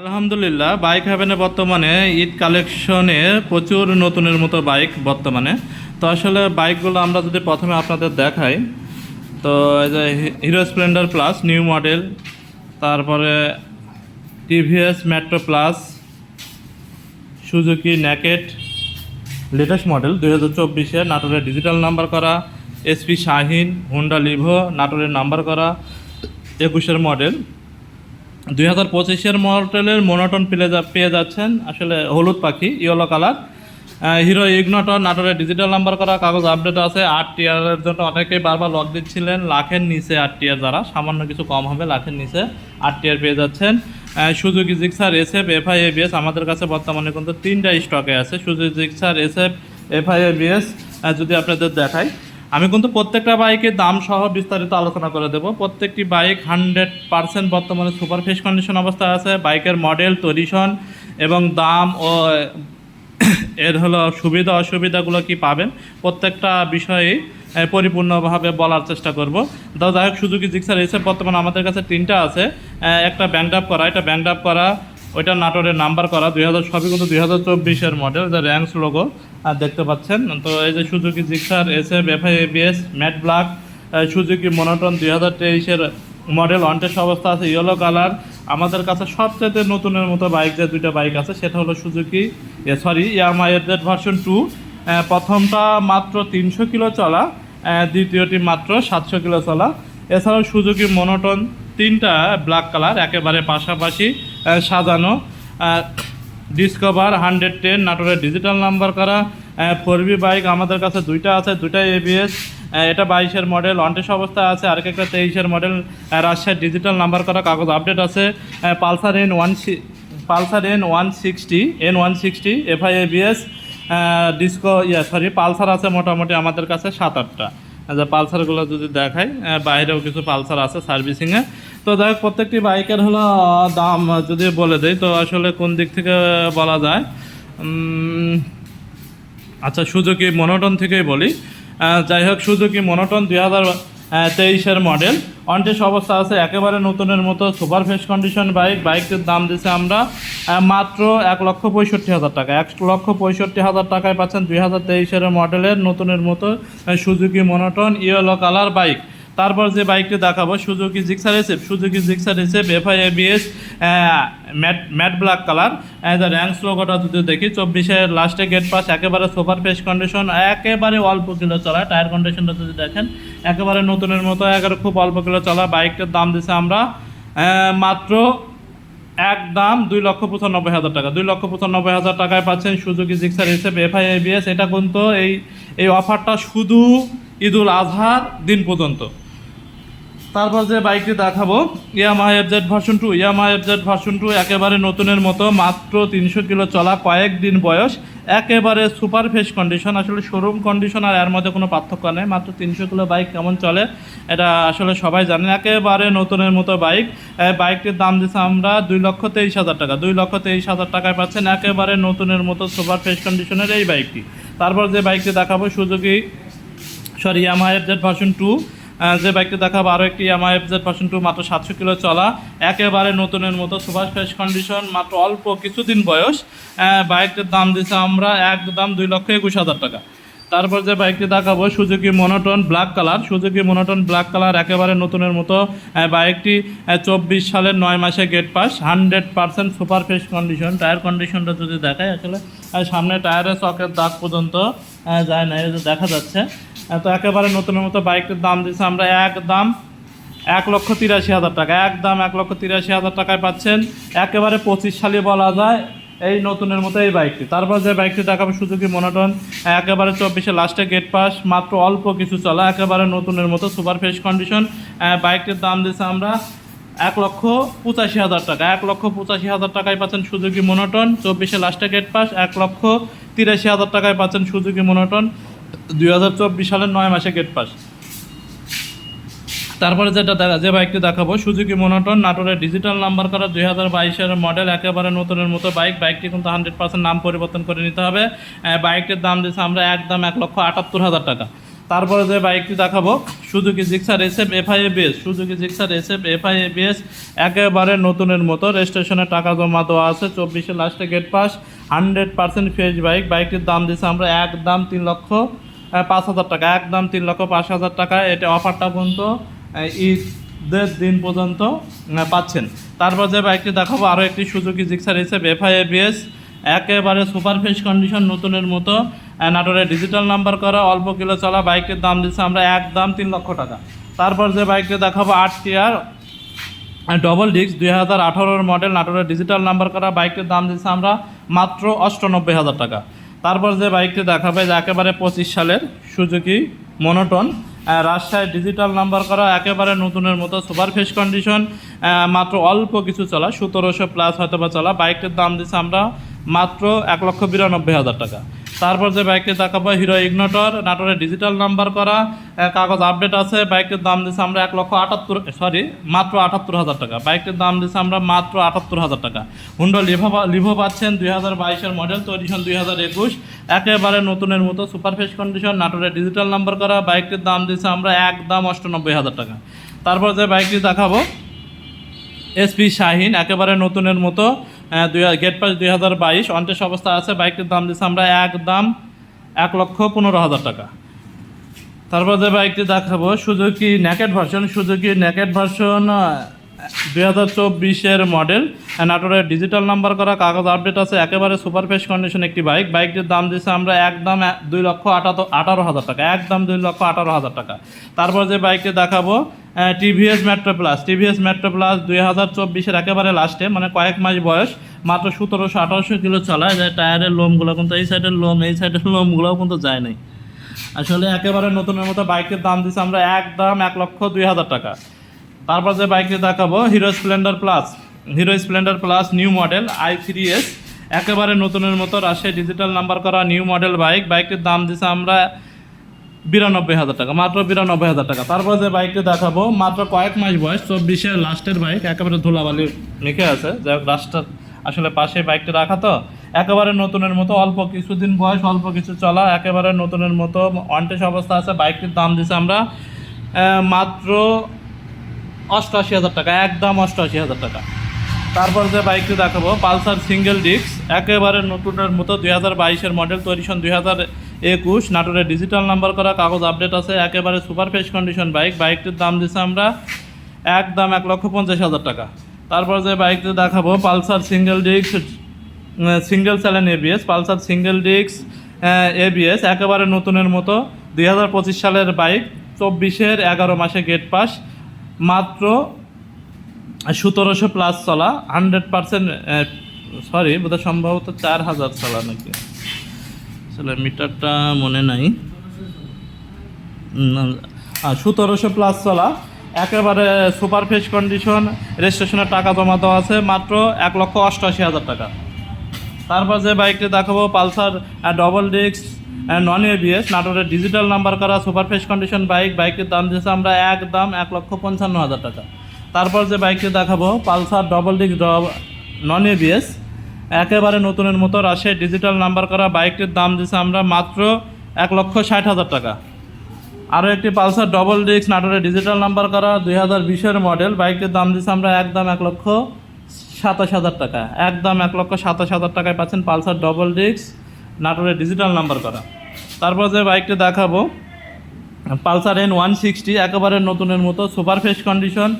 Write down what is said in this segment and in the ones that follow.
আলহামদুলিল্লাহ বাইক হ্যাভেনে বর্তমানে ঈদ কালেকশনে প্রচুর নতুনের মতো বাইক বর্তমানে। তো আসলে বাইকগুলো আমরা যদি প্রথমে আপনাদের দেখাই, তো এই যে Hero Splendor plus new model তারপরে TVS Metro plus Suzuki naked latest model দুই হাজার চব্বিশে নাটোরের ডিজিটাল নাম্বার করা এসপি শাহিন হুন্ডা লিভো নাটোরের নাম্বার করা, একুশের মডেল দুই হাজার পঁচিশের মডেলের মোনোটন যা পেয়ে যাচ্ছেন আসলে হলুদ পাখি, ইয়েলো কালার। হিরো ইগনোটন নাটোরের ডিজিটাল নাম্বার করা কাগজ আপডেট আছে। আট টিয়ারের জন্য অনেকেই বারবার লক দিচ্ছিলেন। লাখের নিচে আট টিয়ার যারা, সামান্য কিছু কম হবে, লাখের নিচে আট টিয়ার পেয়ে যাচ্ছেন। Suzuki Gixxer SF FI ABS আমাদের কাছে বর্তমানে কিন্তু তিনটা স্টকে আছে। Suzuki Gixxer SF FI ABS যদি আপনাদের দেখাই। আমি কিন্তু প্রত্যেকটা বাইকের দাম সহ বিস্তারিত আলোচনা করে দেবো। প্রত্যেকটি বাইক হান্ড্রেড পার্সেন্ট বর্তমানে সুপার ফ্রেশ কন্ডিশন অবস্থায় আছে, বাইকের মডেল তরিশন এবং দাম ও, এর হলো সুবিধা অসুবিধাগুলো কি পাবেন প্রত্যেকটা বিষয়ে পরিপূর্ণভাবে বলার চেষ্টা করব। তো যাই হোক সুযোগী জিক্সার এসে বর্তমানে আমাদের কাছে তিনটা আছে। একটা ব্যাংক আপ করা, এটা ব্যাংক আপ করা, ওইটা নাটোরের নাম্বার করা, দুই হাজার, সবই কিন্তু দুই হাজার চব্বিশের মডেল যে র্যাঙ্কস লোগো আর দেখতে পাচ্ছেন। তো এই যে Suzuki Gixxer S F FI ABS matte black Suzuki Monotone দুই হাজার তেইশের মডেল অনটেস অবস্থা আছে ইয়েলো কালার। আমাদের কাছে সবচেয়ে নতুনের মতো বাইক যে দুইটা বাইক আছে, সেটা হলো Suzuki sorry Yamaha FZ version two. প্রথমটা মাত্র তিনশো কিলো চলা দ্বিতীয়টি মাত্র সাতশো কিলো চলা। এছাড়াও সুজুকি মনোটন তিনটা ব্ল্যাক কালার, একেবারে পাশাপাশি সাজানো। ডিসকভার হান্ড্রেড টেন নাটোরের ডিজিটাল নাম্বার করা। ফোর বি বাইক আমাদের কাছে দুইটা আছে দুইটাই এবিএস এটা বাইশের মডেল অনটেস অবস্থায় আছে আরেক একটা তেইশের মডেল রাজশাহীর ডিজিটাল নাম্বার করা কাগজ আপডেট আছে। Pulsar N one Pulsar N one sixty N one sixty FI ABS Disco ইয়া সরি পালসার আছে মোটামুটি আমাদের কাছে সাত আটটা। পালসারগুলো যদি দেখাই বাইরেও কিছু পালসার আছে সার্ভিসিংয়ে তো দেখ প্রত্যেকটি বাইকের হলো দাম যদি বলে দেই, তো আসলে কোন দিক থেকে বলা যায়? আচ্ছা সুজুকি মনোটন থেকেই বলি। যাই হোক, সুজুকি মনোটন দুই হাজার তেইশের মডেল। অনটেস অবস্থা আছে, একেবারে নতুনের মতো, সুপার ফ্রেশ কন্ডিশন বাইক। বাইকটির দাম দিছে আমরা মাত্র এক লক্ষ পঁয়ষট্টি হাজার টাকা। এক লক্ষ পঁয়ষট্টি হাজার টাকায় পাচ্ছেন দুই হাজার তেইশের মডেলের নতুনের মতো Suzuki Monotone yellow colour bike. তারপর যে বাইকটি দেখাবো, Suzuki Gixxer SF Suzuki Gixxer SF FI ABS matte matte black colour the ranks লোগোটা যদি দেখি চব্বিশের লাস্টে গেট পাস একেবারে সুপার ফেস কন্ডিশন একেবারে অল্প কিলো চলা টায়ার কন্ডিশনটা যদি দেখেন, একেবারে নতুনের মতো, একেবারে খুব অল্প কিলো চলা, বাইকটার দাম দিছে আমরা মাত্র এক দাম দুই লক্ষ পঁচানব্বই হাজার টাকা। দুই লক্ষ পঁচানব্বই হাজার টাকায় পাচ্ছেন সুজুকি জিক্সার হিসেবে এফআই এবিএস এটা কিন্তু এই এই অফারটা শুধু ঈদুল আজহার দিন পর্যন্ত। তারপর যে বাইকটি দেখাবো Yamaha FZ version two Yamaha FZ version two একেবারে নতুনের মতো, মাত্র তিনশো কিলো চলা, কয়েকদিন বয়স, একেবারে সুপার ফ্রেশ কন্ডিশন আসলে শোরুম কন্ডিশন আর এর মধ্যে কোনো পার্থক্য নেই, মাত্র তিনশো কিলো বাইক কেমন চলে, এটা আসলে সবাই জানেন একেবারে নতুনের মতো বাইক বাইকটির দাম দিচ্ছে আমরা দুই লক্ষ তেইশ হাজার টাকা, দুই লক্ষ তেইশ হাজার টাকায় পাচ্ছেন একেবারে নতুনের মতো সুপার ফ্রেশ কন্ডিশনের এই বাইকটি। তারপর যে বাইকটি দেখাবো Suzuki sorry Yamaha FZ version two যে বাইকটি দেখাবো আরও একটি ইয়ামা এফজেড ভার্সন টু মাত্র সাতশো কিলো চলা। একেবারে নতুনের মতো সুপার ফ্রেশ কন্ডিশন মাত্র অল্প কিছুদিন বয়স। বাইকটির দাম দিছে আমরা একদম দুই লক্ষ একুশ হাজার টাকা। তারপর যে বাইকটি দেখাবো Suzuki Monotone black colour Suzuki Monotone black colour একেবারে নতুনের মতো বাইকটি চব্বিশ সালের নয় মাসে gate pass hundred percent super fresh condition tyre কন্ডিশনটা যদি দেখায় আসলে সামনে টায়ারের চকের দাগ পর্যন্ত যায় না দেখা যাচ্ছে। তো একেবারে নতুনের মতো বাইকটির দাম দিচ্ছে আমরা এক দাম এক লক্ষ তিরাশি হাজার টাকা একদম এক লক্ষ তিরাশি হাজার টাকায় পাচ্ছেন। একেবারে পঁচিশ সালে বলা যায় এই নতুনের মতো এই বাইকটি তারপর যে বাইকটি দেখাবো সুজুকি মনোটন একেবারে চব্বিশে লাস্টে গেট পাস মাত্র অল্প কিছু চলা, একেবারে নতুনের মতো সুপার ফ্রেশ কন্ডিশন বাইকটির দাম দিচ্ছে আমরা এক লক্ষ পঁচাশি হাজার টাকা। এক লক্ষ পঁচাশি হাজার টাকায় পাচ্ছেন সুজুকি মনোটন চব্বিশে লাস্টে গেট পাস এক লক্ষ তিরাশি হাজার টাকায় পাচ্ছেন সুজুকি মনোটন দুই হাজার চব্বিশ সালের নয় মাসে গেট পাস তারপরে যেটা যে বাইকটি দেখাবো সুজুকি মনোটন নাটোরের ডিজিটাল নাম্বার করা দুই হাজার বাইশের মডেল একেবারে নতুনের মতো বাইক বাইকটি কিন্তু হান্ড্রেড পার্সেন্ট নাম পরিবর্তন করে নিতে হবে। বাইকটির দাম দিচ্ছে আমরা একদম এক লক্ষ আটাত্তর হাজার টাকা। তারপরে যে বাইকটি দেখাবো Suzuki Gixxer SF FI ABS Suzuki Gixxer SF FI ABS একেবারে নতুনের মতো। রেজিস্ট্রেশনে টাকা জমা দেওয়া আছে। চব্বিশে লাস্টে gate pass hundred percent fresh bike বাইকটির দাম দিচ্ছে আমরা এক দাম তিন লক্ষ পাঁচ হাজার টাকা একদম তিন লক্ষ পাঁচ হাজার টাকা। এটা অফারটা পর্যন্ত ঈদের দিন পর্যন্ত পাচ্ছেন। তারপর যে বাইকটি দেখাবো, আরও একটি Suzuki Gixxer SF FI ABS একেবারে সুপার ফ্রেশ কন্ডিশন, নতুনের মতো নাটোরে ডিজিটাল নাম্বার করা, অল্প কিলো চলা বাইকের দাম দিচ্ছে আমরা এক দাম তিন লক্ষ টাকা। তারপর যে বাইকটি দেখাবো, আট টিয়ার ডবল ডিস্ক দুই হাজার আঠারোর মডেল নাটোরের ডিজিটাল নাম্বার করা বাইকটির দাম দিচ্ছে আমরা মাত্র অষ্টানব্বই হাজার টাকা। তারপর যে বাইকটি দেখা দেখাবে যে একেবারে পঁচিশ সালের Suzuki Monotone Rajshahi digital number করা, একেবারে নতুনের মতো সুপার ফেস কন্ডিশন মাত্র অল্প কিছু চলা, সতেরোশো প্লাস হয়তো বা চলা। বাইকটির দাম দিচ্ছে আমরা মাত্র এক লক্ষ বিরানব্বই হাজার টাকা। তারপর যে বাইকটি দেখাবো হিরো ইগনোটর নাটোরের ডিজিটাল নাম্বার করা কাগজ আপডেট আছে, বাইকটির দাম দিচ্ছে আমরা এক লক্ষ আটাত্তর সরি মাত্র আটাত্তর হাজার টাকা। বাইকটির দাম দিচ্ছে আমরা মাত্র আটাত্তর হাজার টাকা। হুন্ডো লিভো লিভো পাচ্ছেন দুই হাজার বাইশের মডেল তৈরিশন দুই হাজার একুশ। একেবারে নতুনের মতো সুপার ফেস কন্ডিশন নাটোরের ডিজিটাল নাম্বার করা, বাইকটির দাম দিচ্ছে আমরা এক দাম অষ্টানব্বই হাজার টাকা। তারপর যে বাইকটি দেখাবো এসপি শাহিন একেবারে নতুনের মতো দুই গেট পাস দুই হাজার বাইশ অন্টেস অবস্থা আছে, বাইকটির দাম দিচ্ছে আমরা এক দাম এক লক্ষ পনেরো হাজার টাকা। তারপর যে বাইকটি দেখাবো Suzuki naked version Suzuki naked version দুই হাজার চব্বিশের মডেল। নাটোরের ডিজিটাল নাম্বার করা কাগজ আপডেট আছে, একেবারে সুপার ফ্রেশ কন্ডিশন একটি বাইক। বাইকটির দাম দিচ্ছে আমরা একদম দুই লক্ষ আটাতো আঠারো হাজার টাকা, একদম দুই লক্ষ আঠারো হাজার টাকা। তারপর যে বাইকটি দেখাবো TVS Metro plus. TVS Metro plus দুই হাজার চব্বিশের একেবারে লাস্টে মানে কয়েক মাস বয়স, মাত্র সতেরোশো আঠারোশো কিলো চালায়। যে টায়ারের লোমগুলো কিন্তু এই সাইডের লোম, এই সাইডের লোমগুলোও কিন্তু যায় নাই। আসলে একেবারে নতুনের মতো বাইকের দাম দিচ্ছে আমরা একদম এক লক্ষ দুই হাজার টাকা। তারপর যে বাইকটি দেখাবো Hero Splendor plus Hero Splendor plus new model I three S একেবারে নতুনের মতো রাশিয়া ডিজিটাল নাম্বার করা নিউ মডেল বাইক বাইকটির দাম দিচ্ছে আমরা বিরানব্বই হাজার টাকা, মাত্র বিরানব্বই হাজার টাকা। তারপর যে বাইকটি দেখাবো, মাত্র কয়েক মাস বয়স, চব্বিশের লাস্টের বাইক একেবারে ধুলাবালি মেখে আছে। যাই হোক, রাস্তার আসলে পাশে বাইকটি রাখা তো। একেবারে নতুনের মতো, অল্প কিছুদিন বয়স, অল্প কিছু চলা, একেবারে নতুনের মতো অনটেস অবস্থা আছে। বাইকটির দাম দিচ্ছে আমরা মাত্র অষ্টআশি হাজার টাকা, একদম অষ্টআশি হাজার টাকা। তারপর যে বাইকটি দেখাবো, পালসার সিঙ্গেল ডিস্ক, একেবারে নতুনের মতো দুই হাজার বাইশের মডেল, তৈরি সন দুই হাজার একুশ নাটোরের ডিজিটাল নাম্বার করা, কাগজ আপডেট আছে, একেবারে সুপার ফ্রেশ কন্ডিশন বাইক বাইকটির দাম দিচ্ছে আমরা একদম এক লক্ষ পঞ্চাশ হাজার টাকা। তারপর যে বাইকটি দেখাবো, Pulsar single disc single স্যালেন ABS Pulsar single disc ABS একেবারে নতুনের মতো দুই হাজার পঁচিশ সালের বাইক, চব্বিশের এগারো মাসে গেট পাস মাত্র সতেরোশো প্লাস চলা হান্ড্রেড পার্সেন্ট সরি বোধহয় সম্ভবত চার হাজার চলা নাকি। আসলে মিটারটা মনে নাই। সতেরোশো প্লাস চলা, একেবারে সুপার ফ্রেশ কন্ডিশন রেজিস্ট্রেশনের টাকা জমা দেওয়া আছে, মাত্র এক লক্ষ অষ্টআশি হাজার টাকা। তারপর যে বাইকটি দেখাবো, Pulsar double disc non ABS নাটোরের ডিজিটাল নাম্বার করা সুপার ফ্রেশ কন্ডিশন বাইক বাইকের দাম দিয়েছে আমরা এক দাম এক লক্ষ পঞ্চান্ন হাজার টাকা। তারপর যে বাইকটি দেখাবো, Pulsar double disc non ABS একেবারে নতুনের মতো রাশিয়ার ডিজিটাল নাম্বার করা বাইকটির দাম দিয়েছে আমরা মাত্র এক লক্ষ ষাট হাজার টাকা। আরও একটি পালসার ডবল ডিস্ক নাটোরের ডিজিটাল নাম্বার করা দুই হাজার বিশের মডেল বাইকটির দাম দিচ্ছে আমরা একদম এক লক্ষ সাতাশ হাজার টাকা। একদম এক লক্ষ সাতাশ হাজার টাকায় পাচ্ছেন পালসার ডবল ডিস্ক নাটোরের ডিজিটাল নাম্বার করা। তারপর যে বাইকটি দেখাবো, পালসার এন ওয়ান সিক্সটি একেবারে নতুনের মতো super fresh condition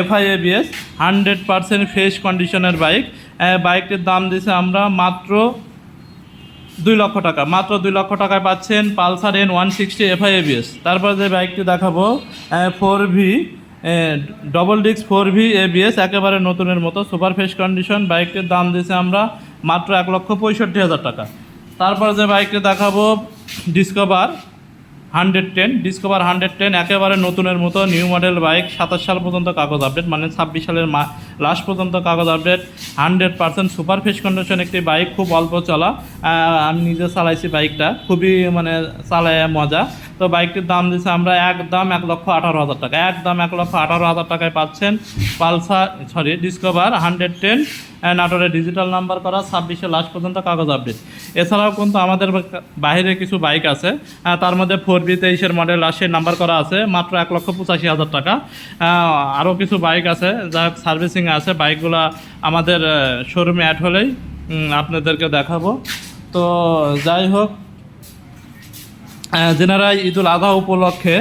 FI ABS hundred percent fresh কন্ডিশনের বাইক। বাইকটির দাম দিছে আমরা মাত্র দুই লক্ষ টাকা। মাত্র দুই লক্ষ টাকায় পাচ্ছেন Pulsar N one sixty FI ABS তারপর যে বাইকটি দেখাবো ফোর ভি ডবল ডিক্স ফোর ভি এবিএস একেবারে নতুনের মতো সুপার ফ্রেশ কন্ডিশন বাইকটির দাম দিয়েছে আমরা মাত্র এক লক্ষ পঁয়ষট্টি হাজার টাকা। তারপর যে বাইকটি দেখাবো Discover hundred ten Discover hundred ten একেবারে নতুনের মতো নিউ মডেল বাইক সাতাশ সাল পর্যন্ত কাগজ আপডেট মানে ছাব্বিশ সালের মা লাস্ট পর্যন্ত কাগজ update hundred percent super fresh condition একটি বাইক খুব অল্প চলা। আমি নিজে চালাইছি বাইকটা খুবই মানে চালায় মজা। তো বাইকটির দাম দিচ্ছে আমরা একদম এক লক্ষ আঠারো হাজার টাকা। একদম এক লক্ষ আঠারো হাজার টাকায় পাচ্ছেন Pulsar sorry Discover hundred ten নাটোরের ডিজিটাল নাম্বার করা, ছাব্বিশে লাস্ট পর্যন্ত কাগজ আপডেট এছাড়াও কিন্তু আমাদের বাইরে কিছু বাইক আছে তার মধ্যে ফোর বি তেইশের মডেল আসে নাম্বার করা আছে, মাত্র এক লক্ষ পঁচাশি হাজার টাকা। আরও কিছু বাইক আছে, যা সার্ভিসিং আছে, বাইকগুলো আমাদের শোরুমে অ্যাড হলেই আপনাদেরকে দেখাবো। তো যাই হোক যেনারা ঈদুল আজহা উপলক্ষে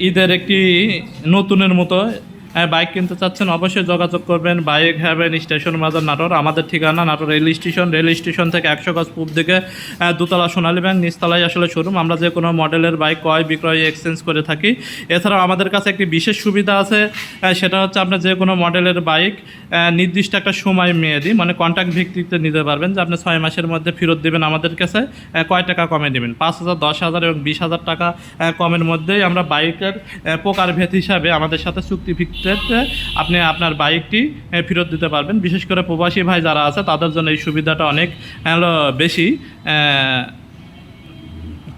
ঈদের একটি নতুনের মতো বাইক কিনতে চাচ্ছেন অবশ্যই যোগাযোগ করবেন। বাইক হ্যাভেন স্টেশন বাজার নাটোর। আমাদের ঠিকানা Natore rail station. Rail station থেকে একশো গজ পূব দিকে দোতলা সোনালী ব্যাংক নিচতলায় আসলে শোরুম। আমরা যে কোনো মডেলের বাইক ক্রয় বিক্রয় এক্সচেঞ্জ করে থাকি। এছাড়াও আমাদের কাছে একটি বিশেষ সুবিধা আছে সেটা হচ্ছে আপনার যে কোনো মডেলের বাইক নির্দিষ্ট একটা সময় মেয়াদি মানে কন্ট্যাক্ট ভিত্তিতে নিতে পারবেন যে আপনি ছয় মাসের মধ্যে ফেরত দেবেন আমাদের কাছে কয় টাকা কমে দেবেন? পাঁচ হাজার দশ হাজার এবং বিশ হাজার টাকা কমের মধ্যেই আমরা বাইকের আহ, প্রকার ভেদ হিসাবে আমাদের সাথে চুক্তি ভিত্তিতে আপনি আপনার বাইকটি ফেরত দিতে পারবেন। বিশেষ করে প্রবাসী ভাই যারা আছে, তাদের জন্য এই সুবিধাটা অনেক বেশি।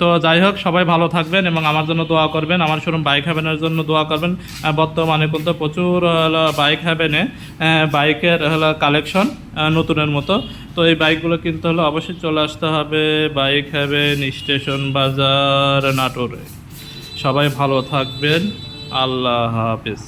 তো যাই হোক, সবাই ভালো থাকবেন এবং আমার জন্য দোয়া করবেন। আমার শোরুম বাইক হ্যাভেনের জন্য দোয়া করবেন। বর্তমানে কিন্তু প্রচুর হলো বাইক হ্যাভেনে বাইকের হলো কালেকশন নতুনের মতো। তো এই বাইকগুলো কিনতে হলে অবশ্যই চলে আসতে হবে বাইক হ্যাভেন স্টেশন বাজার নাটোরে। সবাই ভালো থাকবেন। আল্লাহ হাফিজ।